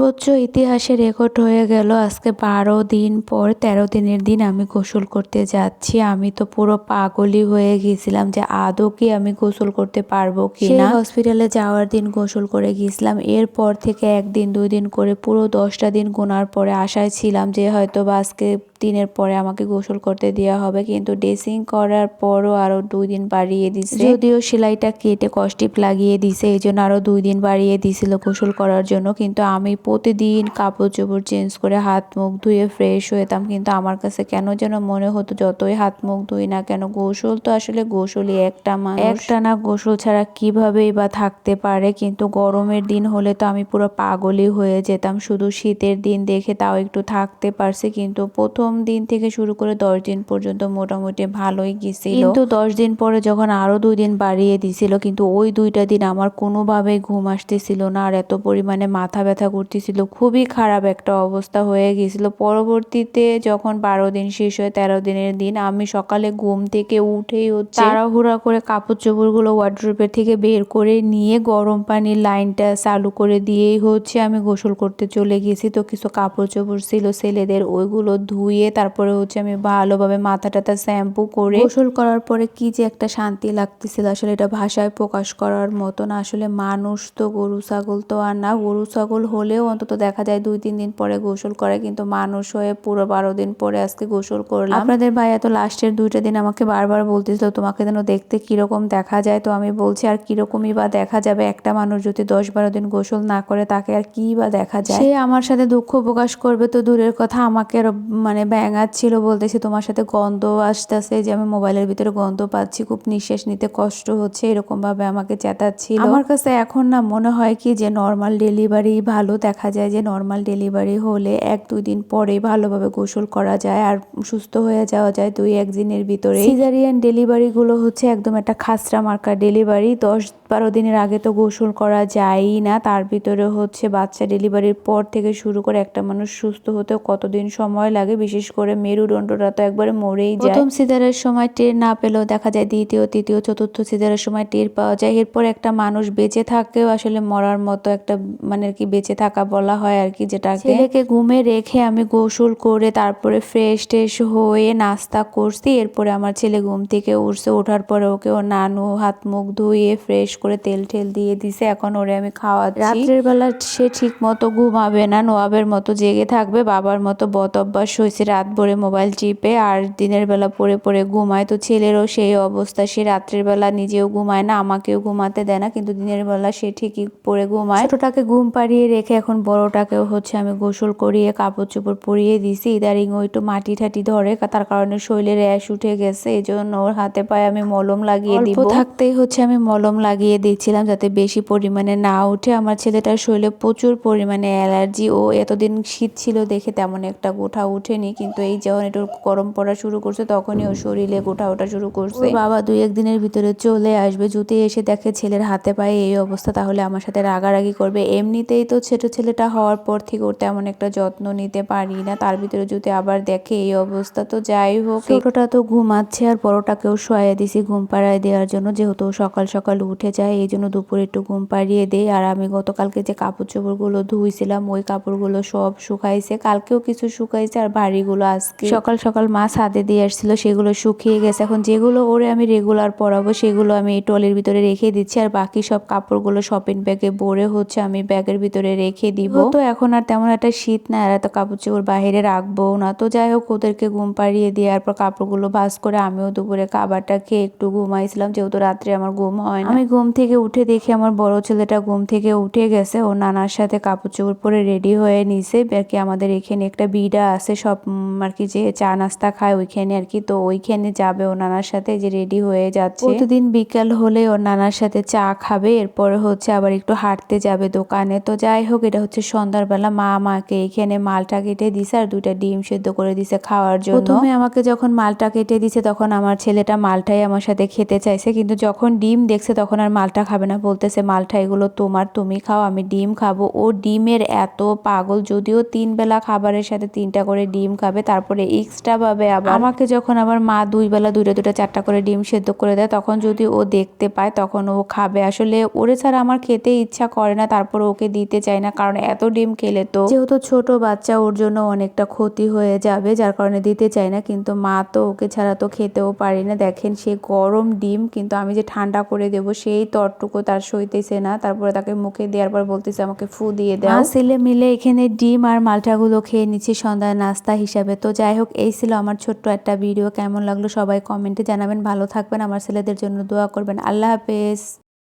সর্বোচ্চ ইতিহাসে রেকর্ড হয়ে গেল। আজকে বারো দিন পর তেরো দিনের দিন আমি গোসল করতে যাচ্ছি। আমি তো পুরো পাগলই হয়ে গিয়েছিলাম যে আদৌ কি আমি গোসল করতে পারব কি না। হসপিটালে যাওয়ার দিন গোসল করে গিয়েছিলাম এরপর থেকে একদিন দুই দিন করে পুরো দশটা দিন গোনার পরে আশায় ছিলাম যে হয়তো বা আজকে দিনের পরে আমাকে গোসল করতে দেওয়া হবে। কিন্তু ড্রেসিং করার পরও আরও দুই দিন বাড়িয়ে দিছে। যদিও সেলাইটা কেটে কষ্টিপ লাগিয়ে দিছে এই জন্য আরও দুই দিন বাড়িয়ে দিছিল গোসল করার জন্য। কিন্তু আমি প্রতিদিন কাপড় চোপড় চেঞ্জ করে হাত মুখ ধুয়ে ফ্রেশ হইতাম। কিন্তু আমার কাছে কেন যেন মনে হতো যতই হাত মুখ ধুই না কেন গোসল তো আসলে গোসলই একটা মানুষ। একটা না গোসল ছাড়া কিভাবেই বা থাকতে পারে। কিন্তু গরমের দিন হলে তো আমি পুরো পাগলই হয়ে যেতাম। শুধু শীতের দিন দেখে তাও একটু থাকতে পারছি। কিন্তু প্রথম দিন থেকে শুরু করে দশ দিন পর্যন্ত মোটামুটি ভালোই গেছিল। কিন্তু দশ দিন পরে যখন আরও দুই দিন বাড়িয়ে দিছিল কিন্তু ওই দুইটা দিন আমার কোনোভাবেই ঘুম আসতেছিল না আর এত পরিমাণে মাথা ব্যথা করতেছিল। খুবই খারাপ একটা অবস্থা হয়ে গিয়েছিল পরবর্তীতে যখন বারো দিন শেষ হয় তেরো দিনের দিন আমি সকালে ঘুম থেকে উঠেই হচ্ছে তাড়াহুড়া করে কাপড় চোপড়গুলো ওয়ার্ড্রোপের থেকে বের করে নিয়ে গরম পানির লাইনটা চালু করে দিয়েই হচ্ছে আমি গোসল করতে চলে গেছি। তো কিছু কাপড় চোপড় ছিল ছেলেদের ওইগুলো ধুয়ে তারপরে হচ্ছে আমি ভালোভাবে মাথা টাথা শ্যাম্পু করে গোসল করার পরে কি যে একটা শান্তি লাগতেছিল। আসলে এটা ভাষায় প্রকাশ করার মতো না। আসলে মানুষ তো গরু, ছাগল তো আর না। গরু, ছাগল হলেও অন্তত দেখা যায় দুই, তিন দিন পরে গোসল করে, কিন্তু মানুষ হয়ে পুরো বারো দিন পরে আজকে গোসল করলাম। আপনাদের ভাইয়া তো লাস্টের দুইটা দিন আমাকে বারবার বলতেছিল, তোমাকে যেন দেখতে কীরকম দেখা যায়? তো আমি বলছি, আর কিরকমই বা দেখা যাবে? একটা মানুষ যদি দশ, বারো দিন গোসল না করে, তাকে আর কি বা দেখা যায়? সে আমার সাথে দুঃখ প্রকাশ করবে তো দূরের কথা। আমাকে মানে ব্যাঙাচ্ছিল বলতেছে তোমার সাথে গন্ধ আসতেছে যে আমি মোবাইলের ভিতরে গন্ধ পাচ্ছি খুব নিঃশ্বাস নিতে কষ্ট হচ্ছে এরকমভাবে আমাকে চেতাচ্ছিল আমার কাছে এখন না মনে হয় কি যে নর্মাল ডেলিভারি ভালো দেখা যায় যে নর্মাল ডেলিভারি হলে এক দুই দিন পরে ভালোভাবে গোসল করা যায় আর সুস্থ হয়ে যাওয়া যায় দুই এক দিনের ভিতরে সিজারিয়ান ডেলিভারি গুলো হচ্ছে একদম একটা খাসরা মার্কা ডেলিভারি দশ বারো দিনের আগে তো গোসল করা যায়ই না তার ভিতরে হচ্ছে বাচ্চা ডেলিভারির পর থেকে শুরু করে একটা মানুষ সুস্থ হতেও কতদিন সময় লাগে বিশেষ করে মেরুদণ্ডটা তো একবারে মরেই যায়। প্রথম সিজারের সময় টের না পেলেও দেখা যায় দ্বিতীয় তৃতীয় চতুর্থ সিজারের সময় টের পাওয়া যায়। এরপর একটা মানুষ বেঁচে থাকেও আসলে মরার মতো একটা মানে কি বেঁচে থাকা বলা হয় আর কি যেটাকে। ছেলেকে ঘুমে রেখে আমি গোসল করে তারপরে ফ্রেশ ট্রেশ হয়ে নাস্তা করছি। এরপরে আমার ছেলে ঘুম থেকে উঠছে। ওঠার পরে ওকে ও নানু হাত মুখ ধুয়ে ফ্রেশ করে তেল ঠেল দিয়ে দিছে। এখন ওরে আমি খাওয়াচ্ছি। রাত্রের বেলা সে ঠিক মতো ঘুমাবে না। নোয়াবের মতো জেগে থাকবে। বাবার মতো বত অভ্যাস হয়েছে। রাত ভরে মোবাইল চিপে আর দিনের বেলা পড়ে পড়ে ঘুমায়। তো ছেলেরও সেই অবস্থা সে রাত্রের বেলা নিজেও ঘুমায় না আমাকেও ঘুমাতে দেয় না কিন্তু দিনের বেলা সে ঠিকই পড়ে ঘুমায়। ছোটটাকে ঘুম পাড়িয়ে রেখে এখন বড়টাকেও হচ্ছে আমি গোসল করিয়ে কাপড় চোপড় পরিয়ে দিছি। ইদারিং ও একটু মাটি ঠাটি ধরে তার কারণে শরীরে র্যাশ উঠে গেছে এই জন্য ওর হাতে পায়ে আমি মলম লাগিয়ে দিব। থাকতেই হচ্ছে আমি মলম লাগিয়ে দিচ্ছিলাম যাতে বেশি পরিমাণে না উঠে। আমার ছেলেটার শরীরে প্রচুর পরিমাণে অ্যালার্জি। ও এতদিন শীত ছিল দেখে তেমন একটা গোঠা উঠেনি। কিন্তু এই যখন একটু গরম পড়া শুরু করছে তখনই ও শরীরে গোঠা ওঠা শুরু করছে। বাবা দুই একদিনের ভিতরে চলে আসবে যদি এসে দেখে ছেলের হাতে পায়ে এই অবস্থা তাহলে আমার সাথে রাগারাগি করবে। এমনিতেই তো ছোট ছেলেটা হওয়ার পর থেকে ওর তেমন একটা যত্ন নিতে পারি না তার ভিতরে যদি আবার দেখে এই অবস্থা তো যাই হোক ছোটটা তো ঘুমাচ্ছে আর বড়টাকেও শোয়াই দিছি ঘুম পাড়ায় দেওয়ার জন্য যেহেতু সকাল সকাল উঠে যায় এই জন্য দুপুরে একটু ঘুম পাড়িয়ে দেয় আর আমি গতকালকে যে কাপড় চোপড়গুলো ধুইছিলাম ওই কাপড়গুলো সব শুকাইছে কালকেও কিছু শুকাইছে আর ভারীগুলো আজকে সকাল সকাল মা ছাদে দিয়ে আসছিল সেগুলো শুকিয়ে গেছে। এখন যেগুলো ওরে আমি রেগুলার পরাবো সেগুলো আমি এই টলের ভিতরে রেখে দিচ্ছি আর বাকি সব কাপড়গুলো শপিং ব্যাগে ভরে হচ্ছে আমি ব্যাগের ভিতরে রেখে দিব। তো এখন আর তেমন একটা শীত না আর এত কাপড় চোপড় বাইরে রাখব না। তো যাই হোক ওদেরকে ঘুম পাড়িয়ে দেওয়ার পর কাপড়গুলো ভাস করে আমিও দুপুরে খাবারটা খেয়ে একটু ঘুমাইছিলাম যেহেতু রাত্রে আমার ঘুম হয় আমি ঘুম থেকে উঠে দেখি আমার বড় ছেলেটা ঘুম থেকে উঠে গেছে ও নানার সাথে কাপড় চোপড় পরে রেডি হয়ে নিছে। আর কি আমাদের এখানে একটা বিড়া আছে সব আর কি যে চা নাস্তা খায় ওইখানে আর কি তো ওইখানে যাবে ও নানার সাথে যে রেডি হয়ে যাচ্ছে। প্রতিদিন বিকাল হলে ওর নানার সাথে চা খাবে এরপরে হচ্ছে আবার একটু হাঁটতে যাবে দোকানে। তো যাই হোক এটা হচ্ছে সন্ধ্যাবেলা মা আমাকে এখানে মালটা কেটে দিছে আর দুইটা ডিম সেদ্ধ করে দিছে খাওয়ার জন্য। প্রথমে আমাকে যখন মালটা কেটে দিছে তখন আমার ছেলেটা মালটাই আমার সাথে খেতে চাইছে কিন্তু যখন ডিম দেখছে তখন আর মালটা খাবে না। বলতেছে মালটা এগুলো তোমার তুমি খাও আমি ডিম খাব। ও ডিমের এত পাগল যদিও তিন বেলা খাবারের সাথে তিনটা করে ডিম খাবে তারপরে এক্সট্রা ভাবে আবার আমাকে যখন আমার মা দুই বেলা দুইটা দুইটা চারটা করে ডিম সেদ্ধ করে দেয় তখন যদি ও দেখতে পায় তখন ও খাবে। আসলে ওরে ছাড়া আমার খেতে ইচ্ছা করে না তারপর ওকে দিতে চাই না কারণ এত ডিম খেলে তো। যেহেতু ছোট বাচ্চা ওর জন্য অনেকটা ক্ষতি হয়ে যাবে যার কারণে দিতে চাই না কিন্তু মা তো ওকে ছাড়া তো খেতেও পারি না। দেখেন সে গরম ডিম কিন্তু আমি যে ঠান্ডা করে দেব সেই তরটুকু তার সইতেছে না। তারপরে তাকে মুখে দেওয়ার পর বলতেছে আমাকে ফু দিয়ে দাও। ছেলে মিলে এখানে ডিম আর মালটাগুলো খেয়ে নিচ্ছি সন্ধ্যার নাস্তা হিসাবে। তো যাই হোক, এই ছিল আমার ছোট্ট একটা ভিডিও কেমন লাগল সবাই কমেন্টে জানাবেন। ভালো থাকবেন। আমার ছেলেদের জন্য দোয়া করবেন। আল্লাহ হাফেজ।